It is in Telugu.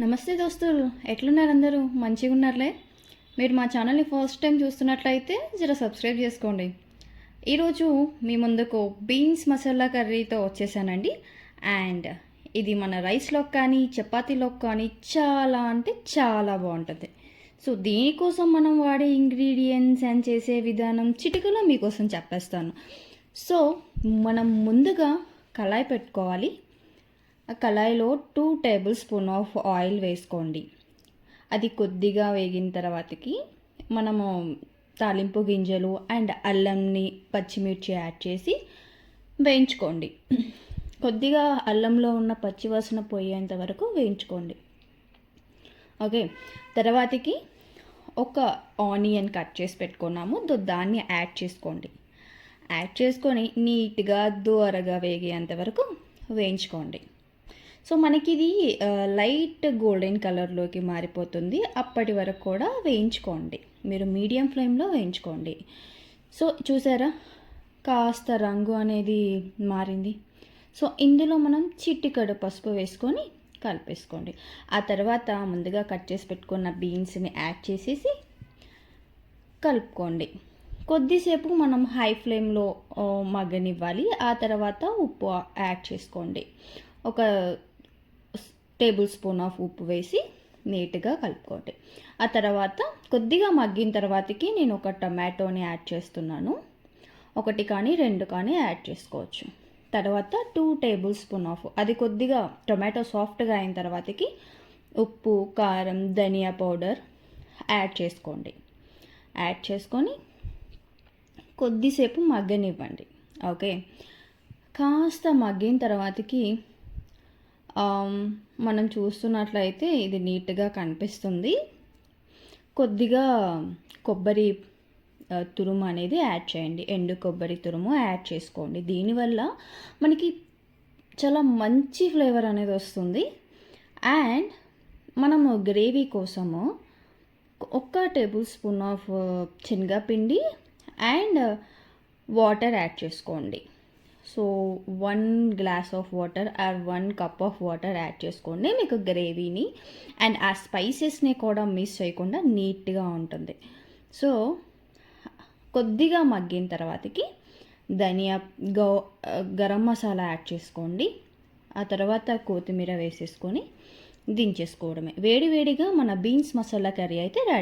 నమస్తే దోస్తులు. ఎట్లున్నారు అందరూ? మంచిగా ఉన్నారులే మీరు మా ఛానల్ని ఫస్ట్ టైం చూస్తున్నట్లయితే జర సబ్స్క్రైబ్ చేసుకోండి. ఈరోజు మీ ముందుకు బీన్స్ మసాలా కర్రీతో వచ్చేసానండి. అండ్ ఇది మన రైస్లోకి కానీ చపాతీలోకి కానీ చాలా అంటే చాలా బాగుంటుంది. సో దీనికోసం మనం వాడే ఇంగ్రీడియంట్స్ అండ్ చేసే విధానం చిటికలో మీకోసం చెప్పేస్తాను. సో మనం ముందుగా కళాయి పెట్టుకోవాలి. ఆ కళాయిలో two tablespoon of oil వేసుకోండి. అది కొద్దిగా వేగిన తర్వాతకి మనము తాలింపు గింజలు అండ్ అల్లంని పచ్చిమిర్చి యాడ్ చేసి వేయించుకోండి. కొద్దిగా అల్లంలో ఉన్న పచ్చివాసన పోయేంత వరకు వేయించుకోండి. ఓకే తర్వాతకి ఒక ఆనియన్ కట్ చేసి పెట్టుకున్నాము. దో దాన్ని యాడ్ చేసుకోండి. యాడ్ చేసుకొని నీట్గా దూరగా వేగేంత వరకు వేయించుకోండి. సో మనకి ఇది లైట్ గోల్డెన్ కలర్లోకి మారిపోతుంది. అప్పటి వరకు కూడా వేయించుకోండి. మీరు మీడియం ఫ్లేమ్లో వేయించుకోండి. సో చూసారా? కాస్త రంగు అనేది మారింది. సో ఇందులో మనం చిట్టికడు పసుపు వేసుకొని కలిపేసుకోండి. ఆ తర్వాత ముందుగా కట్ చేసి పెట్టుకున్న బీన్స్ని యాడ్ చేసేసి కలుపుకోండి. కొద్దిసేపు మనం హై ఫ్లేమ్లో మగ్గనివ్వాలి. ఆ తర్వాత ఉప్పు యాడ్ చేసుకోండి. ఒక టేబుల్ స్పూన్ ఆఫ్ ఉప్పు వేసి నీట్గా కలుపుకోండి. ఆ తర్వాత కొద్దిగా మగ్గిన తర్వాతకి నేను ఒక టమాటోని యాడ్ చేస్తున్నాను. ఒకటి కానీ రెండు కానీ యాడ్ చేసుకోవచ్చు. తర్వాత టూ టేబుల్ స్పూన్ ఆఫ్ అది కొద్దిగా టొమాటో సాఫ్ట్గా అయిన తర్వాతకి ఉప్పు కారం ధనియా పౌడర్ యాడ్ చేసుకోండి. యాడ్ చేసుకొని కొద్దిసేపు మగ్గనివ్వండి. ఓకే? కాస్త మగ్గిన తర్వాతకి మనం చూస్తున్నట్లయితే ఇది నీట్గా కనిపిస్తుంది. కొద్దిగా కొబ్బరి తురుము అనేది యాడ్ చేయండి. ఎండు కొబ్బరి తురుము యాడ్ చేసుకోండి. దీనివల్ల మనకి చాలా మంచి ఫ్లేవర్ అనేది వస్తుంది. అండ్ మనము గ్రేవీ కోసము ఒక్క టేబుల్ స్పూన్ ఆఫ్ శనగపిండి అండ్ వాటర్ యాడ్ చేసుకోండి. So one glass of water or one cup of water add చేసుకోండి. మీకు గ్రేవీని అండ్ ఆ స్పైసెస్ని కూడా మిస్ చేయకుండా నీట్గా ఉంటుంది. సో కొద్దిగా మగ్గిన తర్వాతకి ధనియా గౌ గరం మసాలా యాడ్ చేసుకోండి. ఆ తర్వాత కొత్తిమీర వేసేసుకొని దించేసుకోవడమే. వేడి వేడిగా మన బీన్స్ మసాలా కర్రీ అయితే రెడీ.